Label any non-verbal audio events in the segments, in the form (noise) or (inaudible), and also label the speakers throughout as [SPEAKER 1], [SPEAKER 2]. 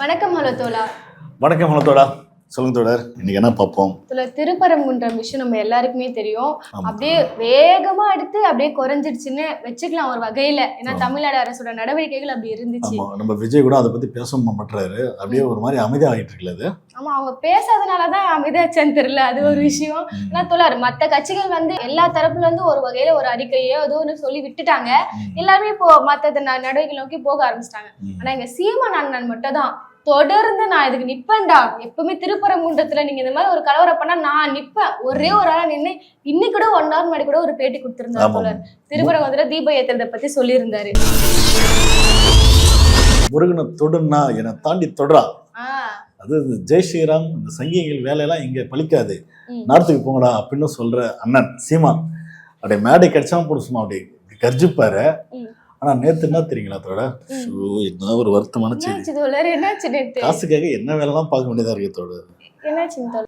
[SPEAKER 1] வணக்கம் ஹலோ தோலா
[SPEAKER 2] வணக்கம் ஹலோ சொல்லுங்க தோழர் இன்னைக்கு என்ன பார்ப்போம்?
[SPEAKER 1] இதுல திருப்பரங்குன்றம் விஷயம் நம்ம எல்லாருக்குமே தெரியும். அப்படியே வேகமா எடுத்து அப்படியே குறைஞ்சிடுச்சுன்னு வச்சுக்கலாம் ஒரு வகையில. ஏன்னா. தமிழ்நாடு அரசோட நடவடிக்கைகள் அப்படி இருந்துச்சு.
[SPEAKER 2] நம்ம விஜய் கூட அதை பத்தி பேச மாட்டாரு அப்படியே ஒரு மாதிரி அமைதியா ஆகிட்டு இருக்குல்ல
[SPEAKER 1] ஆமா அவங்க பேசாதனாலதான் அமைதாச்சான்னு தெரியல. அது ஒரு விஷயம். ஆனா தோழர் மத்த கட்சிகள் வந்து எல்லா தரப்புல இருந்து ஒரு வகையில ஒரு அறிக்கையோ ஏதோ ஒன்று சொல்லி விட்டுட்டாங்க. எல்லாருமே இப்போ மத்த நடவடிக்கை நோக்கி போக ஆரம்பிச்சிட்டாங்க. ஆனா எங்க சீமான் அண்ணன் மட்டும் தான் தொடர்ந்து நான் இதுக்கு நிப்பேன்டா. எப்பவுமே திருப்பரங்குன்றத்துல நீங்க இந்த மாதிரி ஒரு கலவரம் பண்ணா நான் நிப்பேன். ஒரே ஒரு ஆளா நின்னு இன்னைக்கு கூட ஒன் ஹவர் முன்னாடி கூட ஒரு பேட்டி கொடுத்திருந்தாரு. தோழர் திருப்பரங்குன்றத்துல தீப ஏத்துறத பத்தி சொல்லியிருந்தாரு.
[SPEAKER 2] முருகனை தொடுன்னா என்னை தாண்டி தொடரா அது ஜெய் ஸ்ரீராம் இந்த சங்கிகள் வேலையெல்லாம் இங்க பலிக்காது.
[SPEAKER 1] ம்.
[SPEAKER 2] நார்த்துக்கு போங்கடா அப்படின்னு சொல்ற அண்ணன் சீமான். அப்படியே மேடை கிடைச்சாம போட சும்மா அப்படி கர்ஜிப்பாரு. ஆனா நேத்து என்ன தெரியுங்களா தோட. ஷோ, என்ன ஒரு வருத்தமான செய்தி. காசுக்காக என்ன வேலைலாம் பார்க்க வேண்டியதா இருக்கு தோட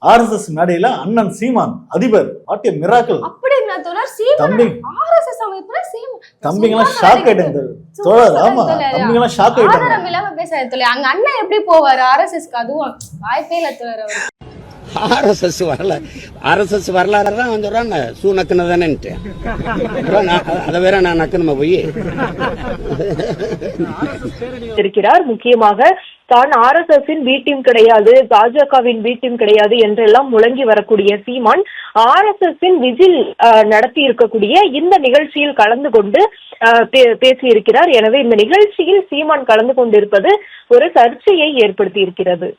[SPEAKER 2] ஆர்எஸ்எஸ் மேடையில அண்ணன் சீமான் அதிபர்
[SPEAKER 1] அப்படிங்களா தோழர் சீமான்
[SPEAKER 2] தம்பி. தம்பிங்கெல்லாம்
[SPEAKER 1] சும்மா
[SPEAKER 2] ஷாக். ஆயிட்டாங்க தோழர் ஆமா
[SPEAKER 1] தோழர்.
[SPEAKER 2] தம்பிங்கெல்லாம் ஷாக் ஆயிட்டாங்க.
[SPEAKER 1] பேசாத அங்க அண்ணன் எப்படி போவாரு? ஆர்எஸ்எஸ்க்கு அதுவும் வாய்ப்பே இல்ல தோழர்
[SPEAKER 3] ஆர்எஸ்எஸ் வரல ஆர்எஸ்எஸ் வரலாறு தான் அவன் சூ நக்குனதானேன்ட்டு. அதை வேற நான் நக்கணுமா போய்?
[SPEAKER 4] இருக்கிறார். முக்கியமாக தான் R S S B team கிடையாது பாஜகவின் பி டீம் கிடையாது என்றெல்லாம் முழங்கி வரக்கூடிய Seeman R S S vigil நடத்தி இருக்கக்கூடிய இந்த நிகழ்ச்சியில் கலந்து கொண்டு பே- பேசியிருக்கிறார். எனவே இந்த நிகழ்ச்சியில் சீமான் கலந்து கொண்டிருப்பது ஒரு சர்ச்சையை ஏற்படுத்தி இருக்கிறது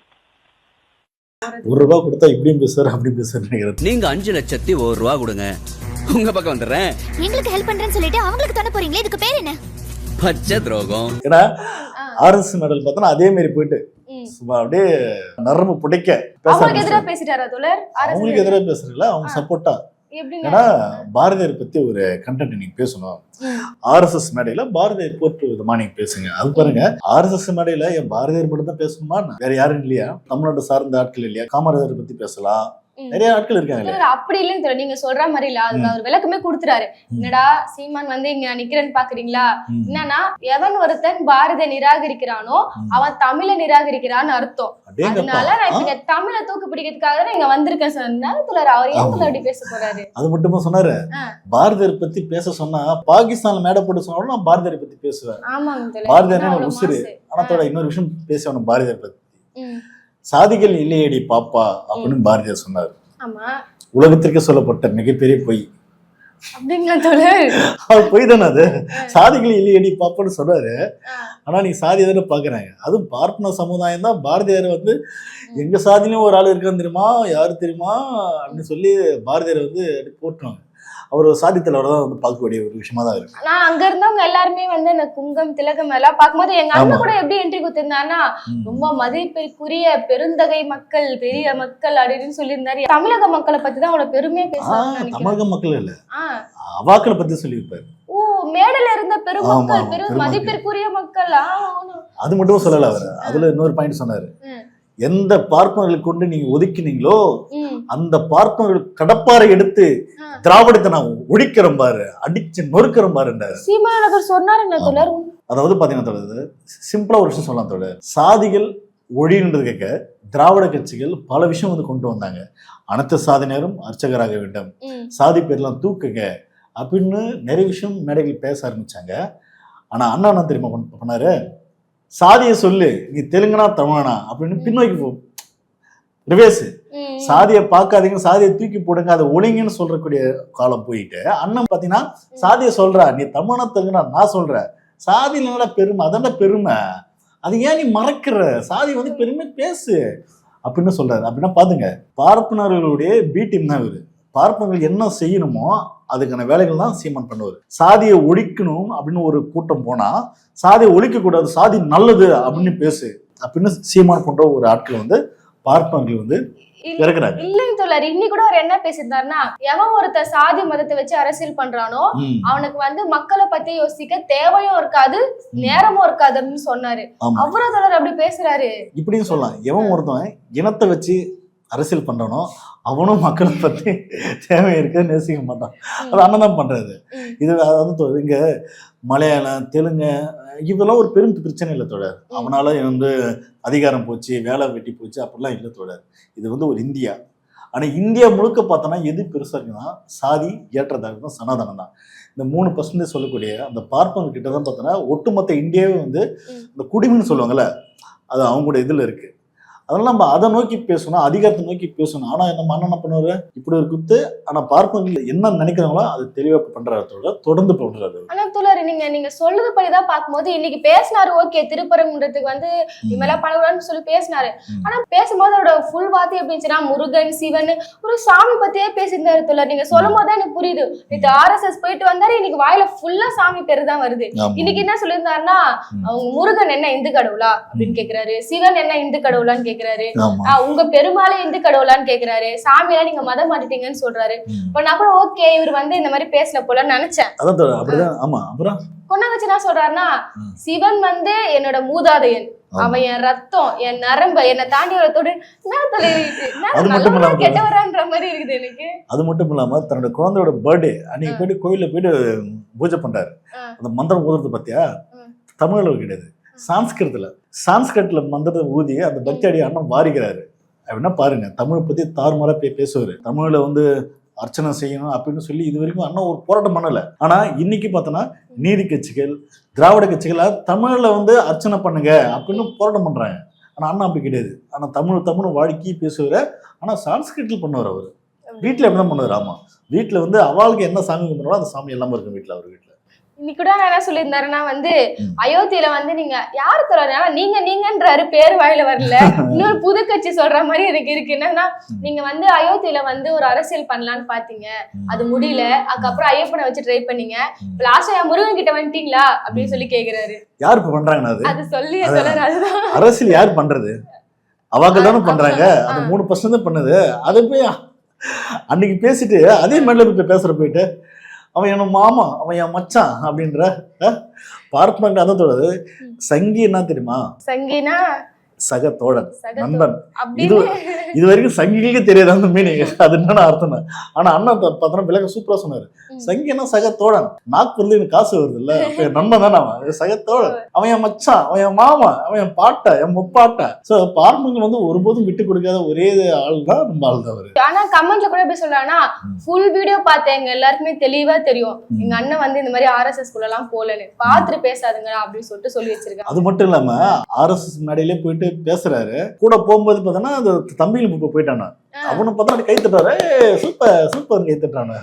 [SPEAKER 2] ஒரு ரூபா கொடுத்தா இப்படியும் பேசுறாரு அப்படியும் பேசுறாரு நினைக்கிறேன்.
[SPEAKER 5] நீங்க அஞ்சு லட்சத்தி ஒரு ரூபா கொடுங்க. உங்க பக்கம் வந்துடுறேன்.
[SPEAKER 6] எங்களுக்கு ஹெல்ப் பண்றேன்னு சொல்லிட்டு அவங்களுக்கு தானே போறீங்களே இதுக்கு பேர் என்ன?
[SPEAKER 5] பச்சை துரோகம்.
[SPEAKER 2] ஏன்னா. ஆர்எஸ் மெடல் பார்த்தோன்னா அதே மாதிரி போயிட்டு. சும்மா அப்படியே நரம்பு புடைக்க
[SPEAKER 1] அவங்களுக்கு எதிராக. பேசிட்டாரா
[SPEAKER 2] அவங்களுக்கு எதிராக பேசுறீங்களா? அவங்க. சப்போர்ட்டா ஏன்னா பாரதியார் பத்தி ஒரு கண்டென்ட் நீங்க பேசணும். ஆர்எஸ்எஸ் மேடையில பாரதியார் போற்று விதமா நீங்க பேசுங்க. அது பாருங்க ஆர்எஸ்எஸ் மேடையில என் பாரதியார் மட்டும் தான் பேசணுமா வேற யாரும் இல்லையா? தமிழ்நாடு சார்ந்த ஆட்கள் இல்லையா? காமராஜர் பத்தி பேசலாம். நிறைய ஆட்கள் இருக்காங்க
[SPEAKER 1] அப்படி இல்லைன்னு தோழர் நீங்க சொல்ற மாதிரி இல்ல அதுக்கு அவர் விளக்கமே கொடுத்துறாரு என்னடா சீமான் வந்து இங்க நிக்கிறேன்னு பாக்குறீங்களா. என்னன்னா எவன் ஒருத்தன் பாரதிய நிராகரிக்கிறானோ. அவன் தமிழை நிராகரிக்கிறான்னு அர்த்தம். அதனால நான் இப்ப தமிழை தூக்கு பிடிக்கிறதுக்காக இங்க வந்திருக்கேன் சொன்னாரு தோழர் அவர் ஏன்
[SPEAKER 2] ஆமா.
[SPEAKER 1] அப்படி பேச போறாரு?
[SPEAKER 2] அது மட்டுமா சொன்னாரு. பாரதியார் பத்தி பேச சொன்னா பாகிஸ்தான்ல மேடை போட்டு சொன்னாலும் நான் பாரதியார் பத்தி பேசுவேன்.
[SPEAKER 1] ஆமாங்க தோழர்
[SPEAKER 2] பாரதியார்.
[SPEAKER 1] மாசு.
[SPEAKER 2] ஆனா இன்னொரு விஷயம் பேசணும் பாரதியார் பத்தி. சாதிகள் இல்லையேடி பாப்பா அப்படின்னு பாரதியார் சொன்னார். உலகத்திற்கு சொல்லப்பட்ட மிகப்பெரிய பொய். அது பொய் தானே அது. சாதிகள் இல்லையேடி பாப்பான்னு
[SPEAKER 1] ஆ.
[SPEAKER 2] ஆனா நீ சாதி தானே பாக்குறாங்க. அதுவும் பார்ப்பன சமுதாயம் தான் பாரதியார் வந்து எங்க சாதியிலும் ஒரு ஆள் இருக்கான்னு தெரியுமா? யாரு தெரியுமா? அப்படின்னு சொல்லி பாரதியார் வந்து போட்டுருவாங்க. அவர் ஒரு சாதி தலைவர் தான் வந்து பார்க்கக்கூடிய ஒரு விஷயமா தான் இருக்கு
[SPEAKER 1] நான் அங்க இருந்தவங்க எல்லாருமே வந்து இந்த குங்கம் திலகம் எல்லாம் பார்க்கும்போது எங்க அண்ணன். கூட எப்படி என்ட்ரி கொடுத்திருந்தாருன்னா. ரொம்ப மதிப்பிற்குரிய பெருந்தகை மக்கள் பெரிய மக்கள் அப்படின்னு சொல்லியிருந்தாரு தமிழக மக்களை பத்தி தான் அவ்வளவு பெருமையா நினைக்கிறேன்
[SPEAKER 2] தமிழக மக்கள் இல்ல. அவாக்களை பத்தி சொல்லியிருப்பாரு
[SPEAKER 1] ஓ மேடல இருந்த பெருமக்கள்
[SPEAKER 2] ஆமா,
[SPEAKER 1] பெரு
[SPEAKER 2] பெருமக்கள்.
[SPEAKER 1] மதிப்பிற்குரிய மக்கள்.
[SPEAKER 2] அது மட்டும் சொல்லல அவர் அதுல இன்னொரு பாயிண்ட் சொன்னாரு. எந்த பார்ப்பனர்களை கொண்டு நீங்க ஒதுக்கினீங்களோ. அந்த பார்ப்பனர்கள் கடப்பாரை எடுத்து. திராவிடத்தை நான் ஒழிக்கிறேன் பாரு அடிச்சு நொறுக்கிறேன் பாருன்றாரு
[SPEAKER 1] சொன்னாருங்க. தொடர்
[SPEAKER 2] அதாவது பாத்தீங்கன்னா தோழர் சிம்பிளா ஒரு விஷயம் சொல்லலாம் தோழர் சாதிகள் ஒழின்றது கேட்க திராவிட கட்சிகள் பல விஷயம் வந்து கொண்டு வந்தாங்க அனைத்து சாதியினரும் அர்ச்சகராக வேண்டும். சாதி பேர்லாம் தூக்குங்க அப்படின்னு நிறைய விஷயம் மேடைகள் பேச ஆரம்பிச்சாங்க ஆனா அண்ணா என்ன தெரியுமா பண்ண- பண்ணாரு சாதியை சொல்லு நீ தெலுங்கனா தமிழனா அப்படின்னு பின்னோக்கி போ. ரிவேஸ். சாதியை பார்க்காதீங்க சாதியை தூக்கி போடுங்க அதை ஒழுங்குன்னு சொல்றக்கூடிய காலம் போயிட்டு அண்ணன் பாத்தீங்கன்னா சாதியை சொல்றா நீ தமிழனா தெலுங்குனா நான் சொல்றேன். சாதியில என்னடா பெருமை அதான்டா பெருமை? அது ஏன் நீ மறக்கிற? சாதி வந்து பெருமை பேசு. அப்படின்னு சொல்றாரு. அப்படின்னா பாத்துங்க பார்ப்பனர்களுடைய பி டீம் தான் இவரு. பார்ப்பனர்கள் என்ன செய்யணுமோ அதுக்கான வேலைகள் தான் சீமான் பண்ணுவார். சாதியை ஒழிக்கணும் அப்படின்னு ஒரு கூட்டம் போனா சாதியை ஒழிக்க கூடாது சாதி நல்லது அப்படின்னு பேசு அப்படின்னு சீமான் போன்ற ஒரு ஆட்கள் வந்து பார்ப்பனர்கள் வந்து
[SPEAKER 1] இல்லைங்க தோழர் இன்னி கூட அவர் என்ன பேசியிருந்தாருன்னா எவன் ஒருத்த சாதி மதத்தை வச்சு அரசியல் பண்றானோ அவனுக்கு வந்து மக்களை பத்தி யோசிக்க தேவையும் இருக்காது நேரமும் இருக்காது அப்படின்னு சொன்னாரு. அவ்வளவு தொடர் அப்படி பேசுறாரு?
[SPEAKER 2] இப்படியும் சொல்லலாம். எவன் ஒருத்தன் இனத்தை வச்சு அரசியல் பண்றானோ அவனும் மக்களை பத்தி தேவை இருக்க நேசிக்க மாட்டான். அது அண்ணன் தான்
[SPEAKER 1] ம்.
[SPEAKER 2] இது அதாவது இங்க மலையாளம் தெலுங்கு இதெல்லாம் ஒரு பெரும் பிரச்சனை இல்லை தோழர். அவனால வந்து அதிகாரம் போச்சு வேலை வெட்டி போச்சு அப்படிலாம் இல்லை தோழர். இது வந்து ஒரு இந்தியா. ஆனா இந்தியா முழுக்க பார்த்தோன்னா எது பெருசா இருக்குன்னா சாதி ஏற்றத்தாழ்வு தான் சனாதனம் தான். இந்த மூணு பர்சன்டேஜ் சொல்லக்கூடிய அந்த பார்ப்பவங்க கிட்ட தான் பார்த்தோன்னா ஒட்டுமொத்த இந்தியாவே வந்து. இந்த குடிமின்னு சொல்லுவாங்கல்ல அது அவங்களோட இதுல இருக்கு. அதனால நம்ம அதை நோக்கி பேசணும் அதிகாரத்தை நோக்கி பேசணும். ஆனா நம்ம அண்ணன் என்ன பண்ணுவாரு? இப்படி ஒரு குத்து ஆனா பார்ப்பவங்க என்ன நினைக்கிறாங்களோ அது தெளிவா தோழர். தொடர்ந்து பண்றாரு.
[SPEAKER 1] ஆனா தோழர் நீங்க நீங்க சொல்லுது படிதான் பார்க்கும்போது இன்னைக்கு பேசினாரு ஓகே திருப்பரங்குன்றதுக்கு வந்து இவெல்லாம் பண்ணக்கூடாதுன்னு சொல்லி பேசினாரு. ஆனா பேசும்போது அவரோட ஃபுல் வார்த்தை எப்படி இருந்துச்சுன்னா முருகன் சிவன் ஒரு சாமி பத்தியே பேசியிருந்தாரு தோழர். நீங்க சொல்லும் போது எனக்கு புரியுது. நேற்று ஆர்எஸ்எஸ் போயிட்டு வந்தாரு இன்னைக்கு வாயில ஃபுல்லா சாமி பேரு தான் வருது. இன்னைக்கு என்ன சொல்லியிருந்தாருன்னா. அவங்க முருகன் என்ன இந்து கடவுளா அப்படின்னு கேக்குறாரு. சிவன் என்ன இந்து கடவுளான்னு கேக்குறாரு. உங்க பெருமாளே இந்து கடவுளான்னு கேக்குறாரு. சாமியெல்லாம் நீங்க மதம் மாட்டிட்டீங்கன்னு சொல்றாரு. நான் கூட ஓகே இவர் வந்து இந்த மாதிரி பேசல போலன்னு நினைச்சேன்.
[SPEAKER 2] அதான் அப்படிதான் ஆமா அப்புறம்?
[SPEAKER 1] கொண்டா வச்சு என்ன சொல்றாருன்னா. சிவன் வந்து என்னோட மூதாதையன். அவன் என் ரத்தம் என் நரம்பு என்னை தாண்டி வர தொடு என்ன தொலைவிட்டு
[SPEAKER 2] அது மட்டும் இல்லாம
[SPEAKER 1] கெட்டவரான்ற மாதிரி இருக்குது எனக்கு.
[SPEAKER 2] அது மட்டும் இல்லாம தன்னோட குழந்தையோட பர்த்டே அன்னைக்கு போயிட்டு கோயில்ல போயிட்டு பூஜை பண்றாரு. அந்த மந்திரம் ஊதுறது பாத்தியா. தமிழ்ல கிடையாது. சான்ஸ்கிருத்ல சான்ஸ்கிருத்ல மந்திரத்தை ஊதி அந்த பக்தியாடி அண்ணன் வாரிக்கிறாரு. அப்படின்னா பாருங்க தமிழ் பத்தி தாறுமாறா பே பேசுவாரு. தமிழ்ல வந்து அர்ச்சனை செய்யணும் அப்படின்னு சொல்லி இது வரைக்கும் அண்ணன் ஒரு போராட்டம் பண்ணல. ஆனா இன்னைக்கு பார்த்தோன்னா நீதி கட்சிகள் திராவிட கட்சிகள் தமிழ்ல வந்து அர்ச்சனை பண்ணுங்க அப்படின்னு போராட்டம் பண்றாங்க. ஆனா அண்ணா அப்படி கிடையாது. ஆனா தமிழ் தமிழ் வாழ்க்கை பேசுவாரு. ஆனா சான்ஸ்கிரிட்ல பண்ணுவார் அவர். வீட்டில் தான் பண்ணுவார் ஆமா. வீட்டில் வந்து அவளுக்கு என்ன சாமி கும்பிட்றாலோ அந்த சாமி எல்லாமே இருக்கும் வீட்டில் அவர் வீட்டில்
[SPEAKER 1] இன்னைக்கு கூட நான் என்ன சொல்லியிருந்தாருன்னா வந்து. அயோத்தியில வந்து நீங்க யாரு சொல்றாரு? நீங்க நீங்கன்றாரு பேர் வாயில வரல. இன்னொரு புது கட்சி சொல்ற மாதிரி எனக்கு இருக்கு. என்னன்னா. நீங்க வந்து அயோத்தியில வந்து ஒரு அரசியல் பண்ணலாம்னு பாத்தீங்க. அது முடியல. அதுக்கப்புறம் ஐயப்பனை வச்சு ட்ரை பண்ணீங்க. லாஸ்டா முருகன் கிட்ட வந்துட்டீங்களா? அப்படின்னு சொல்லி கேக்குறாரு.
[SPEAKER 2] யார் இப்போ பண்றாங்கண்ணா அது?
[SPEAKER 1] அது சொல்லி அதுதான்.
[SPEAKER 2] அரசியல் யார் பண்றது? அவாக்கள் தானே பண்றாங்க. அந்த மூணு பர்சன்ட் தான் பண்ணுது. அது போய் அன்னைக்கு பேசிட்டு அதே மேல போய் பேசுற போயிட்டு அவன் என் மாமா அவன் என் மச்சான் அப்படின்ற பார்ப்பனங்க அதான் தோணுது சங்கி என்ன தெரியுமா?
[SPEAKER 1] சங்கினா?
[SPEAKER 2] சக தோழன் நண்பன்.
[SPEAKER 1] அப்படின்னு
[SPEAKER 2] இது வரைக்கும் சங்கிகளுக்கே தெரியாது அந்த மீனிங் அது என்னன்னு அர்த்தம் ஆனா அண்ணா பார்த்தோன்னா விளக்க சூப்பரா சொன்னாரு. சங்கினா சக தோழன். எனக்கு காசு வருது இல்ல (laughs) நண்பன் தானே அவன்? அது சக தோழன். அவன் என் மச்சான் அவன் என் மாமா அவன் என் பாட்டை என் முப்பாட்டை. சோ பார்மங்க வந்து ஒருபோதும் விட்டு கொடுக்காத ஒரே ஆள் தான் நம்ம ஆள் தான் அவரு
[SPEAKER 1] ஆனா கமெண்ட்ல கூட எப்படி சொல்றாங்கன்னா. ஃபுல் வீடியோ பார்த்தேன் எங்க எல்லாருக்குமே தெளிவா தெரியும். எங்க அண்ணன் வந்து இந்த மாதிரி ஆர்எஸ்எஸ் குள்ள எல்லாம் போலன்னு. பாத்துட்டு பேசாதுங்க அப்படின்னு சொல்லிட்டு சொல்லி வச்சிருக்காங்க.
[SPEAKER 2] அது மட்டும் இல்லாம ஆர்எஸ்எஸ் மேடையிலே போயிட்டு பேசுறாரு. கூட போகும்போது பார்த்தோன்னா அந்த தம்பியில் போயிட்டானா? அவனை பார்த்தா கை தட்டுறாரு. "ஏய், சூப்பர் சூப்பர் கை தட்டுறானு.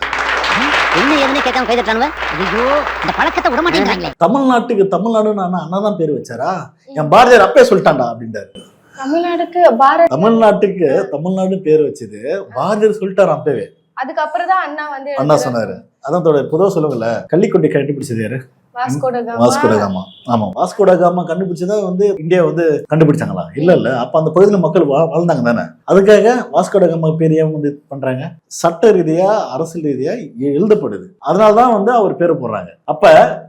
[SPEAKER 7] கேட்காம ஐயோ இந்த பழக்கத்தை விட மாட்டேங்கிறாங்களே
[SPEAKER 2] தமிழ்நாட்டுக்கு தமிழ்நாடுன்னு அண்ணா தான் பேர் வச்சாரா? என் பாரதியார் அப்பே சொல்லிட்டான்டா அப்படின்றாரு.
[SPEAKER 1] தமிழ்நாடுக்கு பாரத்
[SPEAKER 2] தமிழ்நாட்டுக்கு தமிழ்நாடு பேர் வச்சது பாரதியார் சொல்லிட்டாரு அப்பவே?
[SPEAKER 1] அதுக்கப்புறம் தான் அண்ணா வந்து
[SPEAKER 2] அண்ணா சொன்னாரு. அதான் தோட பொதுவாக சொல்லுங்கல்ல கள்ளிக்கொட்டை கண்டுபிடிச்சது யாரு?
[SPEAKER 1] வாஸ்கோட
[SPEAKER 2] ஆமா வாஸ்கோட காமா கண்டுபிடிச்சதான் வந்து இந்தியா வந்து கண்டுபிடிச்சாங்களா? இல்ல இல்ல. அப்ப அந்த பகுதியில் மக்கள் வா- வாழ்ந்தாங்க தானே? அதுக்காக வாஸ்கோட காமா பேர் ஏன் வந்து இது பண்றாங்க? சட்ட ரீதியா அரசியல் ரீதியா எ- எழுதப்படுது. அதனாலதான் வந்து அவர் பேரை போடுறாங்க. அப்ப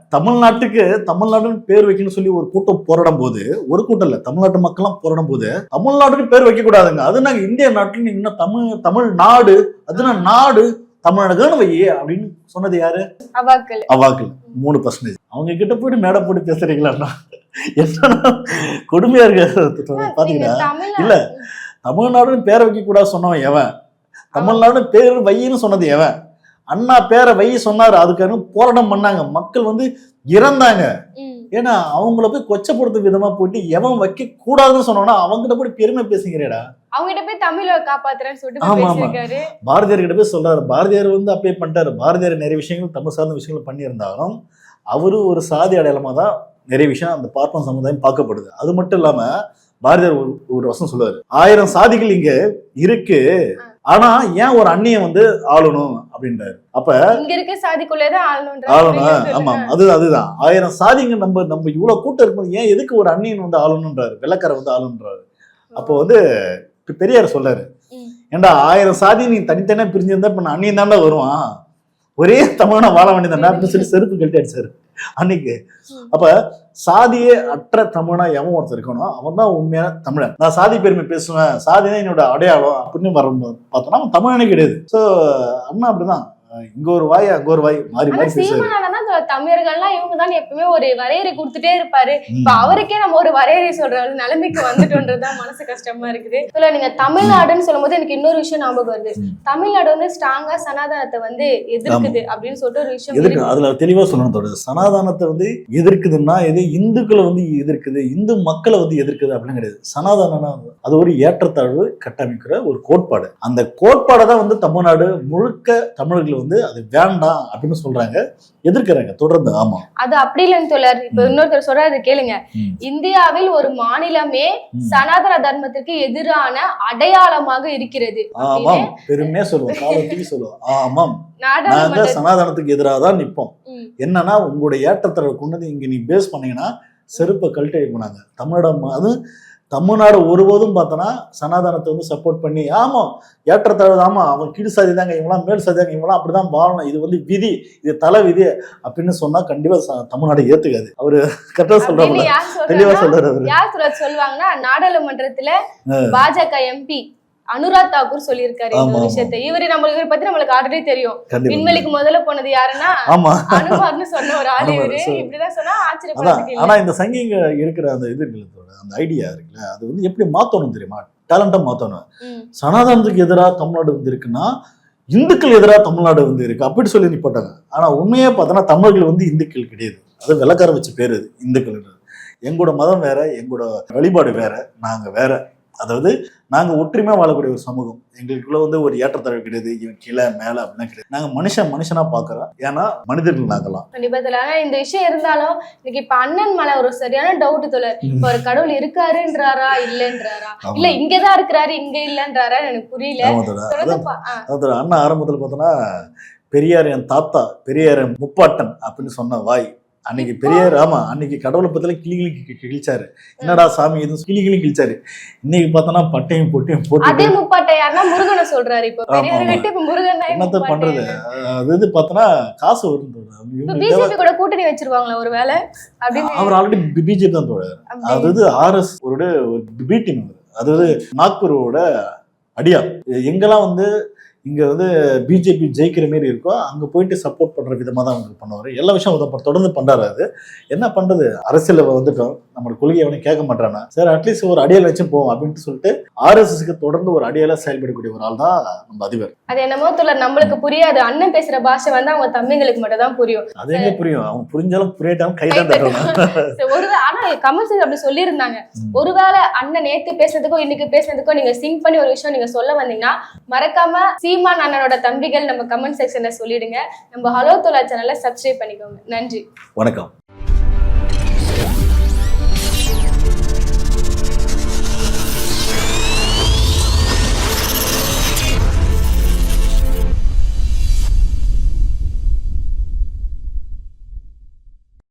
[SPEAKER 2] தமிழ்நாட்டுக்கு தமிழ்நாடுன்னு பேர் வைக்கணும்னு சொல்லி ஒரு கூட்டம் போராடும் போது ஒரு கூட்டம் இல்லை தமிழ்நாட்டு மக்கள்லாம் போராடும் போது தமிழ்நாட்டுக்கு பேர் வைக்க கூடாதுங்க அது நாங்க இந்திய நாட்டுல நீங்க இன்னும் தமிழ் தமிழ்நாடு அதுனா நாடு? தமிழ்நாடுன்னு வை அப்படின்னு சொன்னது யாரு?
[SPEAKER 1] அவாக்கள்.
[SPEAKER 2] அவாக்கள். மூணு பர்சன்டேஜ் அவங்க கிட்ட போயிட்டு மேடை போட்டு பேசுறீங்களாண்ணா? என்னன்னா கொடுமையா இருக்கு. பாத்தீங்கன்னா இல்ல. தமிழ்நாடுன்னு பேரை வைக்க கூடாது சொன்னவன் எவன்? தமிழ்நாடு பேர் வையின்னு சொன்னது எவன்? அண்ணா பேரை வை சொன்னாரு. அதுக்கான போராட்டம் பண்ணாங்க. மக்கள் வந்து இறந்தாங்க. ஏன்னா அவங்கள போய் கொச்சப்படுத்தும் விதமா போயிட்டு எவன் வைக்க கூடாதுன்னு சொன்னோன்னா அவங்ககிட்ட போய் பெருமை பேசுகிறேடா.
[SPEAKER 1] அவங்க கிட்ட போய் தமிழ காப்பாத்துறேன்னு சொல்லிட்டு
[SPEAKER 2] ஆமா, ஆமா. பாரதியார் கிட்ட போய் சொல்றாரு பாரதியார் வந்து அப்பே பண்ணிட்டாரு. பாரதியார் நிறைய விஷயங்கள் தமிழ் சார்ந்த விஷயங்கள் பண்ணியிருந்தாலும் அவரு ஒரு சாதி அடையாளமா தான் நிறைய விஷயம் அந்த பார்ப்பன சமுதாயம் பார்க்கப்படுது. அது மட்டும் இல்லாம பாரதியார் ஒரு ஒரு வசனம் சொல்லுவாரு. ஆயிரம் சாதிகள் இங்க இருக்கு. ஆனா ஏன் ஒரு அண்ணியை வந்து ஆளணும் அப்படின்றாரு? அப்ப
[SPEAKER 1] இங்க இருக்க சாதிக்குள்ளேதான் ஆளணுன்ற
[SPEAKER 2] ஆளணும். ஆமா அது அதுதான். ஆயிரம் சாதிங்க நம்ம நம்ம இவ்வளவு கூட்டம் இருக்கும்போது ஏன் எதுக்கு ஒரு அண்ணியன் வந்து ஆளணுன்றாரு வெள்ளக்கார வந்து ஆளணுன்றாரு அப்போ வந்து பெரியார் சொல்றாரு
[SPEAKER 1] ம்.
[SPEAKER 2] ஏன்டா ஆயிரம் சாதி நீ தனித்தனியா பிரிஞ்சிருந்தா இப்ப நான் அண்ணியன் தாண்டா வருவான்? ஒரே தமிழனா வாழ வேண்டியதாண்டா அப்படின்னு சொல்லி செருப்பு கழட்டி அடிச்சாரு. அன்னைக்கு. அப்ப சாதியே அற்ற தமிழனா எவன் ஒருத்தர் இருக்கணும் அவன் தான் உண்மையான தமிழன். நான் சாதி பெருமை பேசுவேன் சாதி தான் என்னோட அடையாளம் அப்படின்னு வரும்போது பார்த்தோம்னா அவன் தமிழனே கிடையாது. ஸோ அண்ணா அப்படிதான். இங்க ஒரு வாய் அங்க ஒரு வாய் மாறி மாறி பேசுவாரு.
[SPEAKER 1] தமிழர்கள்லாம் இவங்க தான் எப்பவுமே ஒரு வரையறை கொடுத்துட்டே இருப்பாரு. இப்ப அவருக்கே நம்ம ஒரு வரையறை சொல்ற நிலைமைக்கு வந்துட்டோன்றதுதான் மனசு கஷ்டமா இருக்குது. இதுல நீங்க தமிழ்நாடுன்னு சொல்லும்போது எனக்கு இன்னொரு விஷயம் ஞாபகம் வருது. தமிழ்நாடு வந்து ஸ்ட்ராங்கா சனாதனத்தை வந்து எதிர்க்குது அப்படின்னு சொல்லிட்டு ஒரு விஷயம்
[SPEAKER 2] எதிர்க்கு. அதுல தெளிவா சொல்லணும் தோழர். சனாதானத்தை வந்து எதிர்க்குதுன்னா எது? இந்துக்களை வந்து எதிர்க்குது இந்து மக்களை வந்து எதிர்க்குது அப்படின்னு கிடையாது. சனாதானம்னா அது ஒரு ஏற்றத்தாழ்வு கட்டமைக்கிற ஒரு கோட்பாடு. அந்த கோட்பாடை தான் வந்து தமிழ்நாடு முழுக்க தமிழர்கள் வந்து அது வேண்டாம் அப்படின்னு சொல்றாங்க. எதிர்க்கிறாங்க. தொடர்ந்து ஆமா.
[SPEAKER 1] அது அப்படி இல்லைன்னு தோழர். இப்ப. இன்னொருத்தர் சொல்றாரு கேளுங்க. இந்தியாவில் ஒரு மாநிலமே. சனாதன தர்மத்திற்கு எதிரான அடையாளமாக இருக்கிறது
[SPEAKER 2] ஆமாம். பெருமையா சொல்லுவோம். காலத்துக்கு சொல்லுவோம். ஆமாம். நாங்க சனாதனத்துக்கு எதிராக தான் நிற்போம். என்னன்னா உங்களுடைய ஏற்றத்தாழ்வு கொண்டு இங்க நீ பேஸ் பண்ணீங்கன்னா செருப்பை கழட்டி போனாங்க. தமிழ்நாடு அது தமிழ்நாடு ஒருபோதும் பார்த்தோன்னா சனாதனத்தை வந்து சப்போர்ட் பண்ணி ஆமா ஏற்றத்தாழ்வு ஆமா அவன் கீழ் சாதி தாங்க இவங்களாம் மேல் சாதி தாங்க இவங்களாம் அப்படிதான் வாழணும். இது வந்து விதி இது தலை விதி அப்படின்னு சொன்னா கண்டிப்பா ச- தமிழ்நாடு ஏத்துக்காது. அவரு கரெக்டா
[SPEAKER 1] அப்படின்னு
[SPEAKER 2] சொல்றாங்க
[SPEAKER 1] யார்
[SPEAKER 2] தெளிவா
[SPEAKER 1] சொல்றாங்கன்னா
[SPEAKER 2] சொல்றாரு அவரு.
[SPEAKER 1] யார் சொல்ல சொல்லுவாங்கன்னா நாடாளுமன்றத்துல பாஜக எம்பி அனுராக் தாக்கூர் சொல்லியிருக்காரு இந்த. விஷயத்தை. இவரு நம்மளுக்கு இவரை பத்தி நம்மளுக்கு ஆல்ரெடி தெரியும். விண்வெளிக்கு முதல்ல போனது யாருன்னா அனுமார்னு சொன்ன ஒரு ஆளு இவரு. இப்படிதான் சொன்னா ஆச்சரியப்படுறதுக்கு
[SPEAKER 2] ஆனா இந்த சங்கிங்க இருக்கிற அந்த இது இருக்குல்ல அந்த ஐடியா இருக்குல்ல அது வந்து எப்படி மாத்தணும் தெரியுமா? டேலண்டா மாத்தணும். சனாதனத்துக்கு எதிராக தமிழ்நாடு வந்து இருக்குன்னா இந்துக்கள் எதிராக தமிழ்நாடு வந்து இருக்கு. அப்படி சொல்லி நிப்பாட்டாங்க. ஆனா உண்மையே பார்த்தோன்னா தமிழர்கள் வந்து இந்துக்கள் கிடையாது. அது வெள்ளக்கார வச்ச பேர் இந்துக்கள் எங்களோட மதம் வேற எங்களோட வழிபாடு வேற நாங்க வேற. அதாவது நாங்க ஒற்றுமையா வாழக்கூடிய ஒரு சமூகம். எங்களுக்குள்ள வந்து ஒரு ஏற்றத்தாழ்வு கிடையாது. இவன் கீழே மேல அப்படிலாம் கிடையாது. நாங்க மனுஷன் மனுஷனா பாக்குறோம். ஏன்னா மனிதர்கள் நாங்கலாம்.
[SPEAKER 1] கண்டிப்பா தெரியல ஆனா இந்த விஷயம் இருந்தாலும் எனக்கு இப்ப அண்ணன் மேல ஒரு சரியான டவுட் தோழர் இப்ப ஒரு கடவுள் இருக்காருன்றாரா இல்லன்றாரா. இல்ல இங்கதான் இருக்கிறாரு இங்க இல்லன்றாரா எனக்கு புரியல.
[SPEAKER 2] ஆமா தோழர்.
[SPEAKER 1] தொடர்ந்து
[SPEAKER 2] அதான்
[SPEAKER 1] பா- ஆ,
[SPEAKER 2] அதாவது அண்ணா ஆரம்பத்தில் பார்த்தோன்னா பெரியார் என் தாத்தா பெரியார் என் முப்பாட்டன் அப்படின்னு சொன்ன வாய். அன்னைக்கு பெரியார் ஆமா அன்னைக்கு கடவுளை பத்தில கிளி கிளி கிழிச்சாரு. என்னடா சாமி எதுவும் கிளி கிளி கிழிச்சாரு. இன்னைக்கு பார்த்தோன்னா பட்டையும் பொட்டையும் போட்டு
[SPEAKER 1] அதே முருகனை சொல்றாரு இப்ப.
[SPEAKER 2] என்னத்த. பண்றது? அது இது பார்த்தோன்னா காசு வரும்
[SPEAKER 1] பிஜேபி கூட கூட்டணி வச்சிருவாங்களா ஒரு வேலை
[SPEAKER 2] அவர் ஆல்ரெடி பிஜேபி தான் தோழர். அதாவது ஆர்எஸ் ஒரு பி டீம் அதாவது நாக்பூரோட அடியார் எங்கெல்லாம் வந்து இங்க வந்து பிஜேபி ஜெயிக்கிற மாரி இருக்கோ அங்க போயிட்டு சப்போர்ட் பண்ற விதமா தான் அவங்க பண்ணுவாரு. எல்லா விஷயம் தான் தொடர்ந்து பண்றாரு அது. என்ன பண்றது? அரசியல்ல வந்துட்டோம். நம்மளோட கொள்கையை அவனும் கேட்க மாட்டானா சரி அட்லீஸ்ட் ஒரு அடியால் வச்சு போவோம் அப்படின்ட்டு சொல்லிட்டு ஆர்எஸ்எஸ்க்கு தொடர்ந்து ஒரு அடியால செயல்படக்கூடிய ஒரு ஆள் தான் நம்ம அதிபர்.
[SPEAKER 1] அது என்னமோ தோழர் நம்மளுக்கு புரியாது. அண்ணன் பேசுற பாஷை வந்து அவங்க தம்பிங்களுக்கு மட்டும் தான் புரியும்.
[SPEAKER 2] அது எங்க புரியும்? அவன் புரிஞ்சாலும் புரியாட்டாலும் கைதான் தட்டணும்
[SPEAKER 1] சரி, ஒருவேளை ஆனா கமெண்ட்ஸ் அப்படி சொல்லியிருந்தாங்க. ஒருவேளை அண்ணன் நேத்து பேசுனதுக்கோ இன்னைக்கு பேசுனதுக்கோ நீங்க சிங்க் பண்ணி ஒரு விஷயம் நீங்க சொல்ல வந்தீங்கன்னா மறக்காம சீமான் அண்ணனோட தம்பிகள் நம்ம கமெண்ட் செக்ஷன்ல சொல்லிடுங்க. நம்ம ஹலோ தோலா சேனலை சப்ஸ்கிரைப் பண்ணிக்கோங்க. நன்றி.
[SPEAKER 2] வணக்கம்.